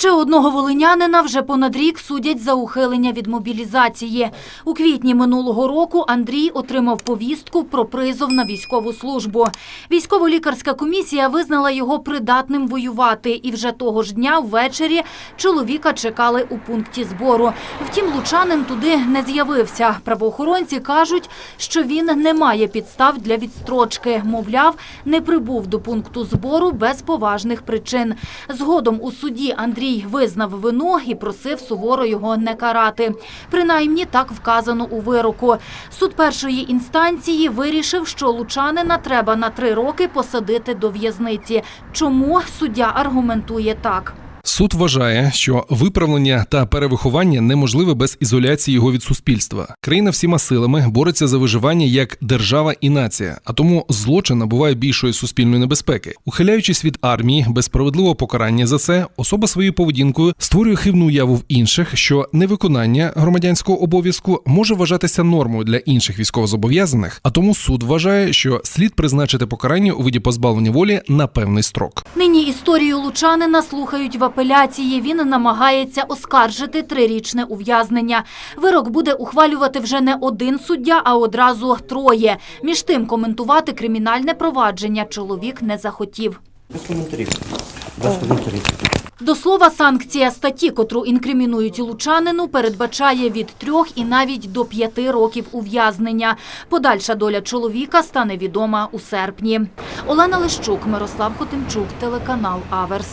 Ще одного волинянина вже понад рік судять за ухилення від мобілізації. У квітні минулого року Андрій отримав повістку про призов на військову службу. Військово-лікарська комісія визнала його придатним воювати, і вже того ж дня ввечері чоловіка чекали у пункті збору. Втім, лучанин туди не з'явився. Правоохоронці кажуть, що він не має підстав для відстрочки. Мовляв, не прибув до пункту збору без поважних причин. Згодом у суді Андрій визнав вину і просив суворо його не карати. Принаймні так вказано у вироку. Суд першої інстанції вирішив, що лучанина треба на три роки посадити до в'язниці. Чому суддя аргументує так? Суд вважає, що виправлення та перевиховання неможливе без ізоляції його від суспільства. Країна всіма силами бореться за виживання як держава і нація, а тому злочин набуває більшої суспільної небезпеки. Ухиляючись від армії без справедливого покарання за це, особа своєю поведінкою створює хибну уяву в інших, що невиконання громадянського обов'язку може вважатися нормою для інших військовозобов'язаних, а тому суд вважає, що слід призначити покарання у виді позбавлення волі на певний строк. Нині історію лучанина слухають в апеляції. Він намагається оскаржити трирічне ув'язнення. Вирок буде ухвалювати вже не один суддя, а одразу троє. Між тим коментувати кримінальне провадження чоловік не захотів. Без коментарів. Без коментарів. До слова, санкція статті, котру інкримінують лучанину, передбачає від трьох і навіть до п'яти років ув'язнення. Подальша доля чоловіка стане відома у серпні. Олена Лищук, Мирослав Хотимчук, телеканал Аверс.